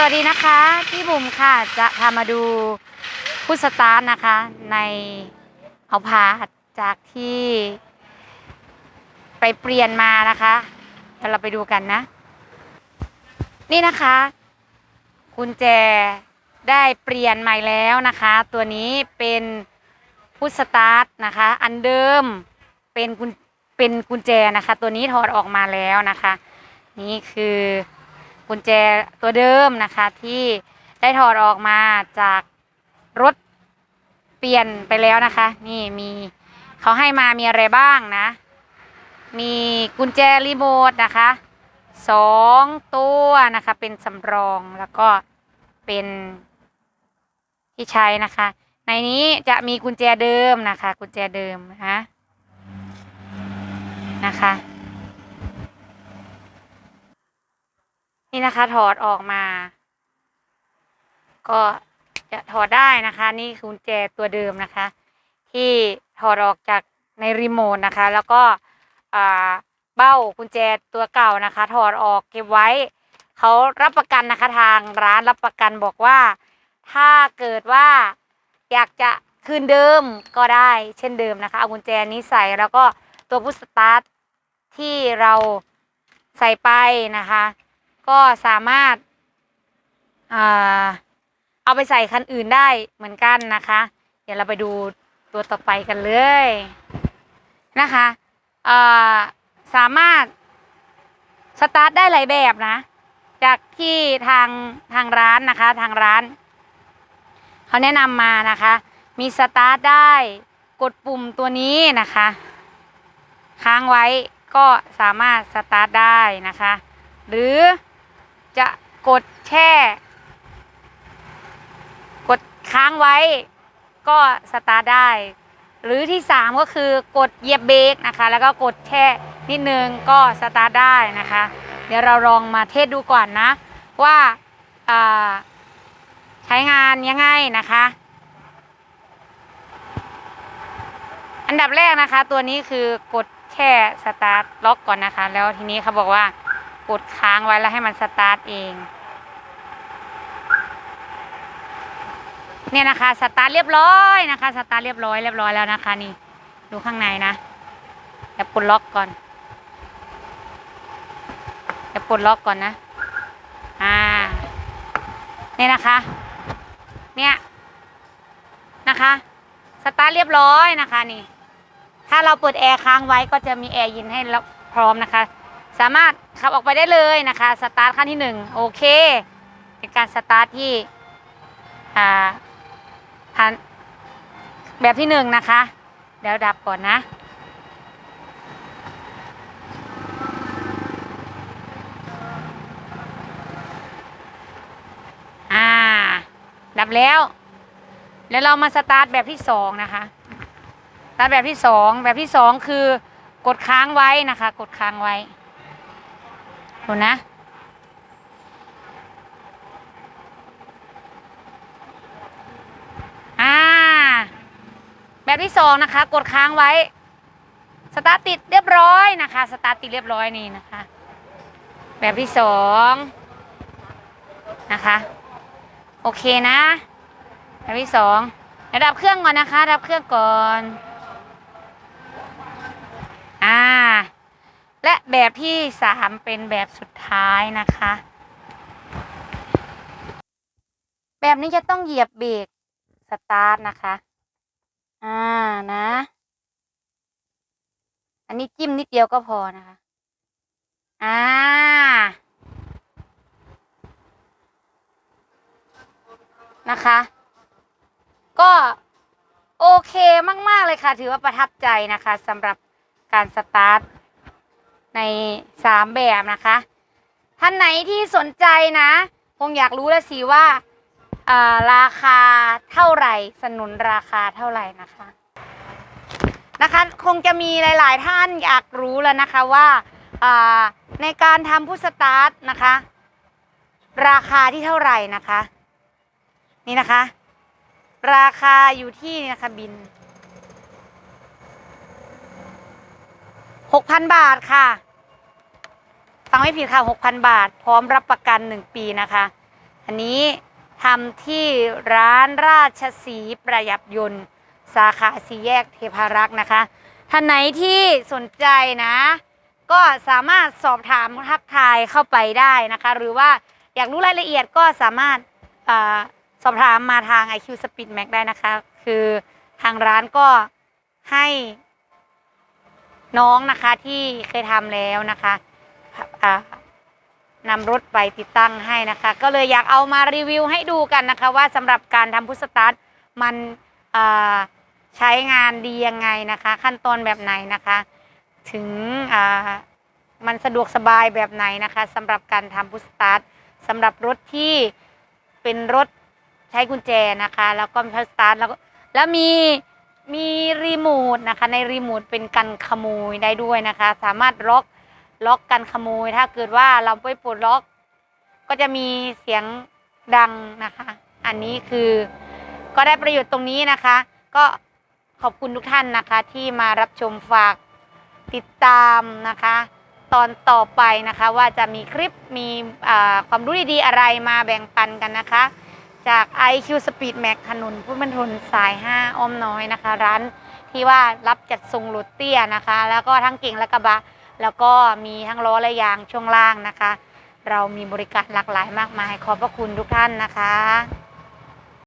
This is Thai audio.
สวัสดีนะคะพี่บุ๋มค่ะจะพามาดูผู้สตาร์นะคะ ในเอาพาจากที่ไปเปลี่ยนมานะคะเดี๋ยวเราไปดูกันนะ นี่นะคะกุญแจได้เปลี่ยนใหม่แล้วนะคะ ตัวนี้เป็นผู้สตาร์ทนะคะ อันเดิมเป็นกุญเป็นกุญแจนะคะ ตัวนี้ถอดออกมาแล้วนะคะ นี่คือ กุญแจตัวเดิมนะคะที่ได้ถอดออกมาจากรถเปลี่ยนไปแล้วนะคะ นี่มีเขาให้มามีอะไรบ้างนะ มีกุญแจรีโมทนะคะสองตัวนะคะ เป็นสำรองแล้วก็เป็นที่ใช้นะคะ ในนี้จะมีกุญแจเดิมนะคะ กุญแจเดิมนะคะนะคะ นี่นะคะ ถอดออกมา ก็จะถอดได้นะคะ นี่คือกุญแจตัวเดิมนะคะ ที่ถอดออกจากในรีโมทนะคะ แล้วก็เบ้ากุญแจตัวเก่านะคะ ถอดออกเก็บไว้เขารับประกันนะคะทางร้านรับประกันบอกว่า ถ้าเกิดว่าอยากจะคืนเดิมก็ได้เช่นเดิมนะคะ เอากุญแจนี้ใส่แล้วก็ตัวพุชสตาร์ทที่เราใส่ไปนะคะ ก็สามารถอาเอาไปใส่คันอื่นได้เหมือนกันนะคะ เดี๋ยวเราไปดูตัวต่อไปกันเลยนะคะาสามารถสตาร์ทได้หลายแบบนะ จากที่ทางทางร้านนะคะทางร้านเขาแนะนำมานะคะ มีสตาร์ทได้กดปุ่มตัวนี้นะคะ ค้างไว้ก็สามารถสตาร์ทได้นะคะ หรือ จะกดแช่ กดค้างไว้ ก็สตาร์ทได้ หรือที่สามก็คือกดเหยียบเบรกนะคะ แล้วก็กดแช่นิดนึงก็สตาร์ทได้นะคะ เดี๋ยวเราลองมาเทสดูก่อนนะ ว่าาใช้งานยังไงนะคะ อันดับแรกนะคะ ตัวนี้คือกดแช่สตาร์ทล็อกก่อนนะคะ แล้วทีนี้เขาบอกว่า กดค้างไว้แล้วให้มันสตาร์ทเอง เนี่ยนะคะสตาร์ทเรียบร้อยนะคะสตาร์ทเรียบร้อยเรียบร้อยแล้วนะคะ นี่ดูข้างในนะเดี๋ยวปลดล็อกก่อนเดี๋ยวปลดล็อกก่อนนะอ่าเนี่ยนะคะ เนี่ยนะคะสตาร์ทเรียบร้อยนะคะนี่ถ้าเราเปิดแอร์ค้างไว้ก็จะมีแอร์ย็นให้เราพร้อมนะคะ สามารถขับออกไปได้เลยนะคะสตาร์ทขั้นที่หนึ่งโอเค เป็นการสตาร์ทที่อ่าผ่านแบบที่หนึ่งนะคะเดี๋ยวดับก่อนนะอ่าดับแล้ว แล้วเรามาสตาร์ทแบบที่สองนะคะสตาร์ทแบบที่สองแบบที่สองคือกดค้างไว้นะคะ กดค้างไว้ ดูนะ อ่า แบบที่สองนะคะ กดค้างไว้ สตาร์ทติดเรียบร้อยนะคะ สตาร์ทติดเรียบร้อยนี่นะคะ แบบที่สองนะคะ โอเคนะแบบที่สองเดี๋ยวดับเครื่องก่อนนะคะ ดับเครื่องก่อน อ่า แบบที่สามเป็นแบบสุดท้ายนะคะ แบบนี้จะต้องเหยียบเบรกสตาร์ทนะคะ อ่านะ อันนี้จิ้มนิดเดียวก็พอนะคะ อ่า นะคะ ก็โอเคมาก ๆ เลยค่ะ ถือว่าประทับใจนะคะสำหรับการสตาร์ท ในสามแบบนะคะ ท่านไหนที่สนใจนะ คงอยากรู้แล้วสิว่าราคาเท่าไหร่ สนุนราคาเท่าไหร่นะคะนะคะคงจะมีหลาย ๆ ท่านอยากรู้แล้วนะคะว่าในการทำพุทสตาร์ทนะคะ ราคาที่เท่าไหร่นะคะ นี่นะคะ ราคาอยู่ที่นี่นะคะบินหกพันบาทค่ะ ฟังไม่ผิดค่ะหกพันบาท พร้อมรับประกันหนึ่งปีนะคะ อันนี้ทำที่ร้านราชสีประหยัดยนต์ สาขาสีแยกเทพารักษ์นะคะ ท่านไหนที่สนใจนะ ก็สามารถสอบถามทักทายเข้าไปได้นะคะ หรือว่าอยากรู้รายละเอียดก็สามารถอสอบถามมาทาง IQ Speed Max ได้นะคะ คือทางร้านก็ให้น้องนะคะที่เคยทำแล้วนะคะ นำรถไปติดตั้งให้นะคะ ก็เลยอยากเอามารีวิวให้ดูกันนะคะ ว่าสำหรับการทำพุทสตาร์ทมันใช้งานดียังไงนะคะ ขั้นตอนแบบไหนนะคะ ถึงมันสะดวกสบายแบบไหนนะคะสำหรับการทำพุทสตาร์ทสำหรับรถที่เป็นรถใช้กุญแจนะคะ แล้วก็พุทสตาร์ทแล้วแล้วมีมีรีโมทนะคะในรีโมทเป็นกันขโมยได้ด้วยนะคะ สามารถล็อก ล็อกกันขโมย ถ้าเกิดว่าเราไปปลดล็อก ก็จะมีเสียงดังนะคะ อันนี้คือก็ได้ประโยชน์ตรงนี้นะคะ ก็ขอบคุณทุกท่านนะคะที่มารับชมฝากติดตามนะคะ ตอนต่อไปนะคะว่าจะมีคลิปมีความรู้ดีๆอะไรมาแบ่งปันกันนะคะ จาก IQ Speed Max ถนนพุทธมณฑลสาย 5 อ้อมน้อยนะคะ ร้านที่ว่ารับจัดส่งรถเตี้ยนะคะ แล้วก็ทั้งเก่งและกระบะ แล้วก็มีทั้งล้อและยางช่วงล่างนะคะ เรามีบริการหลากหลายมากมาย ขอบพระคุณทุกท่านนะคะ